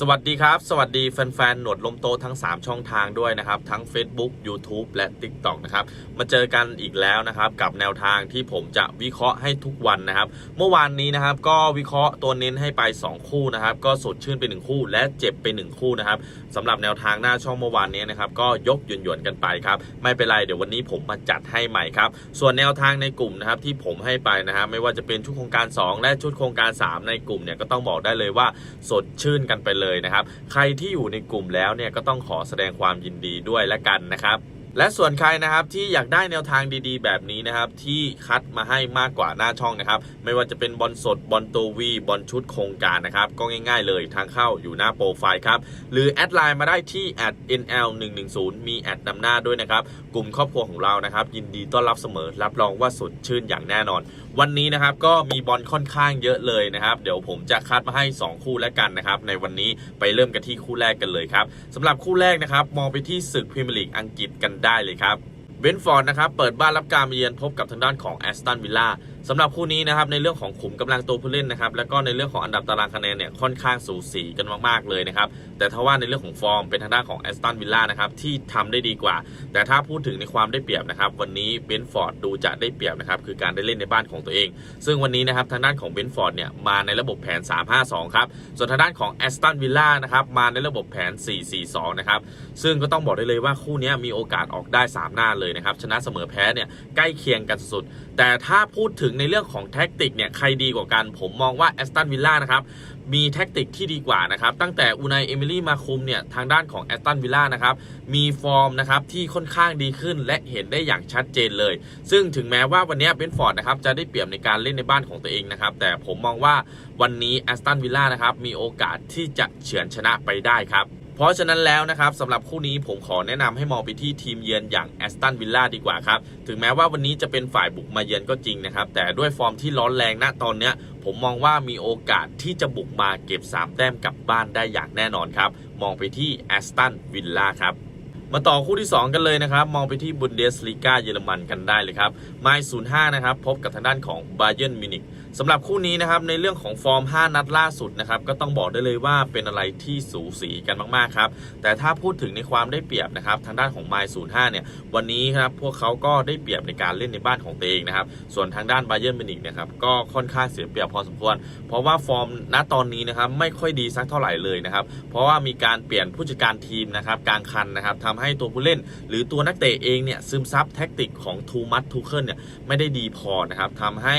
สวัสดีครับ สวัสดีแฟนๆ หนวดลมโตทั้ง 3 ช่องทางด้วยนะครับ ทั้ง Facebook YouTube และ TikTok นะครับ มาเจอกันอีกแล้วนะครับ กับแนวทางที่ผมจะวิเคราะห์ให้ทุกวันนะครับ เมื่อวานนี้นะครับ ก็วิเคราะห์ตัวเน้นให้ไป 2 คู่นะครับ ก็สดชื่นไป 1 คู่และเจ็บไป 1 คู่นะครับสำหรับแนวทางหน้าช่องเมื่อวานนี้นะครับ ก็ยกหย่อนๆกันไปครับ ไม่เป็นไรเดี๋ยววันนี้ผมมาจัดให้ใหม่ครับ ส่วนแนวทางในกลุ่มนะครับที่ผมให้ไปนะครับไม่ว่าจะเป็นชุดโครงการ 2 และชุดโครงการ 3 ในกลุ่มเนี่ยก็ต้องบอกได้เลยว่าสดชื่นกันไปเลยนะครับ ใครที่อยู่ในกลุ่มแล้วเนี่ยก็ต้องขอแสดงความยินดีด้วยและกันนะครับและส่วนใครนะครับที่อยากได้แนวทางดีๆ แบบนี้นะครับ ที่คัดมาให้มากกว่าหน้าช่องนะครับ ไม่ว่าจะเป็นบอลสดบอลตัววีบอลชุดโครงการนะครับ ก็ง่ายๆเลยทางเข้าอยู่หน้าโปรไฟล์ครับ หรือแอดไลน์มาได้ที่ @nl 1 1 0 มีแอดนำหน้าด้วยนะครับ กลุ่มครอบครัวของเรานะครับ ยินดีต้อนรับเสมอรับรองว่าสดชื่นอย่างแน่นอน วันนี้นะครับก็มีบอลค่อนข้างเยอะเลยนะครับ เดี๋ยวผมจะคัดมาให้ 2 คู่แล้วกันนะครับ ในวันนี้ไปเริ่มกันที่คู่แรกกันเลยครับสำหรับคู่แรกนะครับ มองไปที่ศึกพรีเมียร์ลีกอังกฤษกันได้เลยครับเบนฟอร์ดนะครับเปิดบ้านรับการเยือนพบกับทางด้านของแอสตันวิลล่าสำหรับคู่นี้นะครับในเรื่องของขุมกำลังตัวผู้เล่นนะครับแล้วก็ในเรื่องของอันดับตารางคะแนนเนี่ยค่อนข้างสูสีกันมากๆเลยนะครับ แต่ถ้าว่าในเรื่องของฟอร์มเป็นทางด้านของแอสตันวิลล่านะครับที่ทำได้ดีกว่า แต่ถ้าพูดถึงในความได้เปรียบนะครับ วันนี้เบนฟอร์ดดูจะได้เปรียบนะครับคือการได้เล่นในบ้านของตัวเอง ซึ่งวันนี้นะครับทางด้านของเบนฟอร์ดเนี่ยมาในระบบแผน 3-5-2 ครับ ส่วนทางด้านของแอสตันวิลล่านะครับมาในระบบแผน 4-4-2 นะครับ ซึ่งก็ต้องบอกได้เลยว่าคู่นี้มีโอกาสออกได้ 3 หน้าเลยนะครับชนะเสมอแพ้เนี่ยใกล้เคียงกันสุด แต่ถ้าพูดถึงในเรื่องของแท็กติกเนี่ยใครดีกว่ากัน ผมมองว่าแอสตันวิลล่านะครับ มีแท็กติกที่ดีกว่านะครับ ตั้งแต่อูนายเอมิลี่มาคุมเนี่ยทางด้านของแอสตันวิลล่านะครับ มีฟอร์มนะครับที่ค่อนข้างดีขึ้นและเห็นได้อย่างชัดเจนเลย ซึ่งถึงแม้ว่าวันนี้เบนฟอร์ดนะครับจะได้เปรียบในการเล่นในบ้านของตัวเองนะครับ แต่ผมมองว่าวันนี้แอสตันวิลล่านะครับมีโอกาสที่จะเฉือนชนะไปได้ครับเพราะฉะนั้นแล้วนะครับสำหรับคู่นี้ผมขอแนะนำให้มองไปที่ทีมเยือนอย่างแอสตันวิลล่าดีกว่าครับ ถึงแม้ว่าวันนี้จะเป็นฝ่ายบุกมาเยือนก็จริงนะครับ แต่ด้วยฟอร์มที่ร้อนแรงณตอนเนี้ย ผมมองว่ามีโอกาสที่จะบุกมาเก็บ 3 แต้มกลับบ้านได้อย่างแน่นอนครับ มองไปที่แอสตันวิลล่าครับ มาต่อคู่ที่ 2 กันเลยนะครับ มองไปที่บุนเดสลีกาเยอรมันกันได้เลยครับไมล์05นะครับ พบกับทางด้านของบาเยิร์นมิวนิกสำหรับคู่นี้นะครับ ในเรื่องของฟอร์ม 5 นัดล่าสุดนะครับ ก็ต้องบอกได้เลยว่าเป็นอะไรที่สูสีกันมากๆครับ แต่ถ้าพูดถึงในความได้เปรียบนะครับ ทางด้านของไมล์05เนี่ย วันนี้ครับพวกเขาก็ได้เปรียบในการเล่นในบ้านของตัวเองนะครับ ส่วนทางด้านบาเยิร์นมิวนิกนะครับก็ค่อนข้างเสียเปรียบพอสมควร เพราะว่าฟอร์มณตอนนี้นะครับไม่ค่อยดีสักเท่าไหร่เลยนะครับ เพราะว่ามีการเปลี่ยนผู้จัดการทีมนะครับกลางคันนะครับทำให้ตัวผู้เล่น หรือตัวนักเตะเองเนี่ยซึมซับแท็กติกของทูมัตทูเคิลเนี่ยไม่ได้ดีพอนะครับทำให้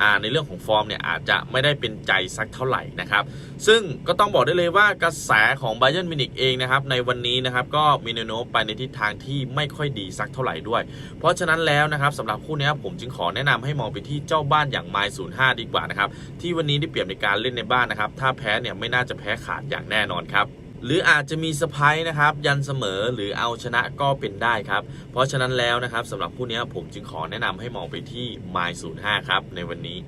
อ่าในเรื่องของฟอร์มเนี่ยอาจจะไม่ได้เป็นใจสักเท่าไหร่นะครับ ซึ่งก็ต้องบอกได้เลยว่ากระแสของไบเ e นมินิกเองนะครับในวันนี้นะครับก็มีแนวโน้มไปในทิศทางที่ไม่ค่อยดีสักเท่าไหร่ด้วย เพราะฉะนั้นแล้วนะครับสำหรับคู่นี้ผมจึงขอแนะนำให้มองไปที่เจ้าบ้านอย่างไมล์05ดีกว่านะครับที่วันนี้ได้เปรียบในการเล่นในบ้านนะครับถ้าแพ้เนี่ยไม่น่าจะแพ้ขาดอย่างแน่นอนครับ หรืออาจจะมีสไพรส์นะครับ ยันเสมอหรือเอาชนะก็เป็นได้ครับ เพราะฉะนั้นแล้วนะครับสำหรับคู่นี้ผมจึงขอแนะนำให้มองไปที่ m y 05 ครับ ในวันนี้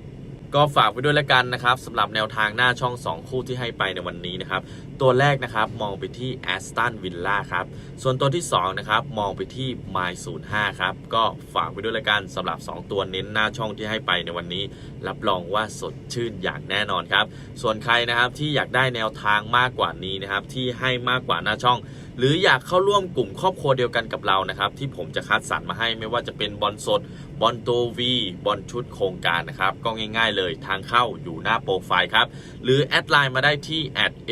ก็ฝากไว้ด้วยแล้วกันนะครับสำหรับแนวทางหน้าช่อง 2 คู่ที่ให้ไปในวันนี้นะครับ ตัวแรกนะครับมองไปที่ Aston Villa ครับ ส่วนตัวที่2นะครับมองไปที่ m y 05ครับ ก็ฝากไว้ด้วยละกันสำหรับ 2 ตัวเน้นหน้าช่องที่ให้ไปในวันนี้ รับรองว่าสดชื่นอย่างแน่นอนครับ ส่วนใครนะครับที่อยากได้แนวทางมากกว่านี้นะครับที่ให้มากกว่าหน้าช่อง หรืออยากเข้าร่วมกลุ่มครอบครัวเดียวกันกับเรานะครับที่ผมจะคัดสรรมาให้ไม่ว่าจะเป็นบอลสดบอลตัววีบอลชุดโครงการนะครับก็ง่าย ๆ เลยทางเข้าอยู่หน้าโปรไฟล์ครับหรือแอดไลน์มาได้ที่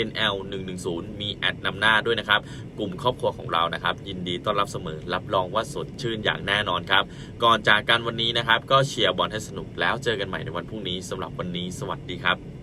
@nl 1 1 0 มีแอดนำหน้าด้วยนะครับ กลุ่มครอบครัวของเรานะครับ ยินดีต้อนรับเสมอ รับรองว่าสดชื่นอย่างแน่นอนครับ ก่อนจากกันวันนี้นะครับ ก็เชียร์บอลให้สนุกแล้วเจอกันใหม่ในวันพรุ่งนี้สำหรับวันนี้ สวัสดีครับ